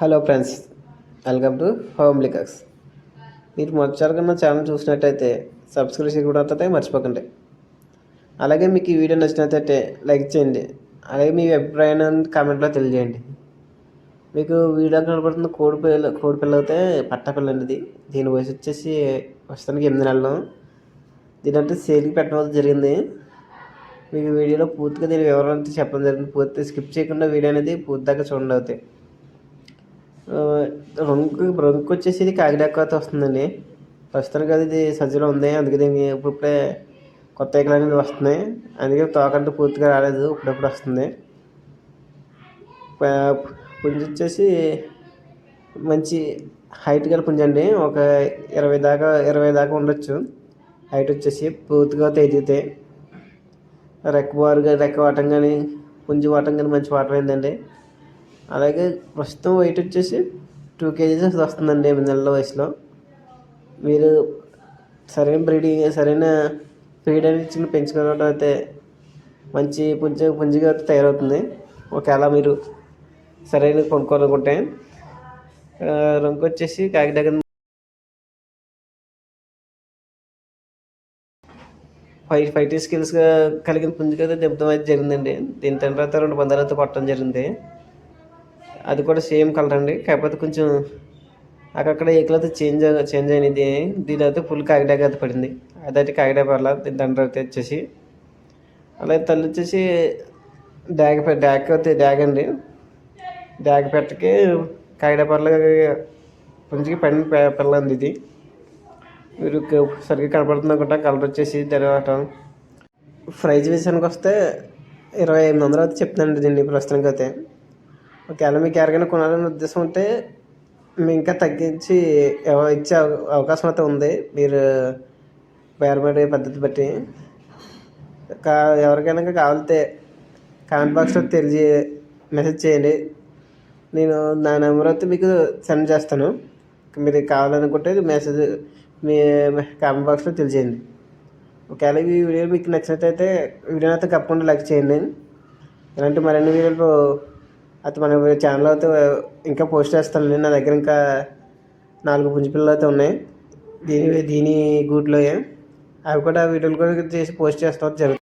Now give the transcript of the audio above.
Hello friends welcome to home likers మీరు మొదటిసారిగా నా ఛానల్ చూసినట్టయితే సబ్స్క్రైబ్ చేయడం మర్చిపోకండి. అలాగే మీకు ఈ వీడియో నచ్చినట్టయితే లైక్ చేయండి. అలాగే మీ అభిప్రాయాన్ని కామెంట్లో తెలియజేయండి. మీకు వీడియో కనబడుతున్న కోడి పిల్ల కోడి పిల్ల అయితే పట్ట అండి. దీని వయసు వచ్చేసి ప్రస్తుతానికి ఎనిమిది నెలలు. దీని అంటే సేల్కి పెట్టడం జరిగింది. మీకు వీడియోలో పూర్తిగా దీని వివరాలు చెప్పడం జరిగింది. పూర్తి స్కిప్ చేయకుండా వీడియో అనేది పూర్తిగా చూడండి అవుతాయి ఆ, రంగు వచ్చేసి ఇది కాకిడాకతో వస్తుందండి. ప్రస్తుతానికి అది ఇది సజ్జలో ఉంది. అందుకే దీనికి ఇప్పుడిప్పుడే కొత్త ఎకలు అనేది వస్తున్నాయి. అందుకే తోకంటే పూర్తిగా రాలేదు. ఇప్పుడప్పుడు వస్తుంది. పుంజు వచ్చేసి మంచి హైట్ గల పుంజు అండి. ఒక ఇరవై దాకా ఇరవై దాకా ఉండొచ్చు. హైట్ వచ్చేసి పూర్తిగా తెగితే రెక్క బారుగా రెక్క వాటం కానీ పుంజు వాటం కానీ మంచి వాటం అయిందండి. అలాగే ప్రస్తుతం వెయిట్ వచ్చేసి టూ కేజీస్ వస్తుందండి ఎనిమిది నెలల వయసులో. మీరు సరైన బ్రీడింగ్ సరైన ఫీడ్ అనేది ఇచ్చి పెంచుకోవడం అయితే మంచి పుంజ పుంజిగా అయితే తయారవుతుంది. ఒకవేళ మీరు సరైన కొనుక్కోవాలనుకుంటే రంగు వచ్చేసి కాకినాడ ఫైవ్ ఫైటింగ్ స్కిల్స్ కలిగిన పుంజుగా అయితే అయితే జరిగిందండి. దీని తర్వాత రెండు పందాలు పట్టడం కొట్టడం జరిగింది. అది కూడా సేమ్ కలర్ అండి. కాకపోతే కొంచెం అక్కడక్కడ ఏ అయితే చేంజ్ చేంజ్ అయినది. దీని అయితే ఫుల్ కాకిడాక అయితే పడింది. అదైతే కాకిడా పర్ల దీని తండ్రి అయితే వచ్చేసి అలాగే తల్లి వచ్చేసి డాగ పె- అయితే డాగ్ అండి. డాగ్ పెట్టకి కాకిడా పర్ల పుంజికి పడిన పె- ఇది. మీరు సరిగ్గా కనపడుతుంది అనుకుంటా. కలర్ వచ్చేసి తర్వాత ప్రైజ్ విషయానికి వస్తే ఇరవై ఎనిమిది వందలు అయితే చెప్తున్నానండి దీన్ని ప్రస్తుతానికి అయితే ఒకవేళ మీకు ఎవరికైనా కొనాలని ఉద్దేశం ఉంటే మేము ఇంకా తగ్గించి ఇచ్చే అవ- అవకాశం అయితే ఉంది. మీరు బేరబడే పద్ధతి బట్టి. కా ఎవరికైనా కావాలితే కామెంట్ బాక్స్లో తెలియ మెసేజ్ చేయండి. నేను నా నెంబర్ అయితే మీకు సెండ్ చేస్తాను. మీరు కావాలనుకుంటే మెసేజ్ మీ కామెంట్ బాక్స్లో తెలియజేయండి. ఒకవేళ ఈ వీడియో మీకు నచ్చినట్టయితే వీడియోని అయితే తప్పకుండా లైక్ చేయండి. ఇలాంటి మరిన్ని వీడియోలు అయితే మన ఛానల్ అయితే ఇంకా పోస్ట్ చేస్తానండి నా దగ్గర ఇంకా నాలుగు పుంజు పిల్లలు అయితే ఉన్నాయి. దీని దీని గూట్లోయే అవి కూడా వీడియోలు కూడా చేసి పోస్ట్ చేస్తాం. జరుగుతుంది.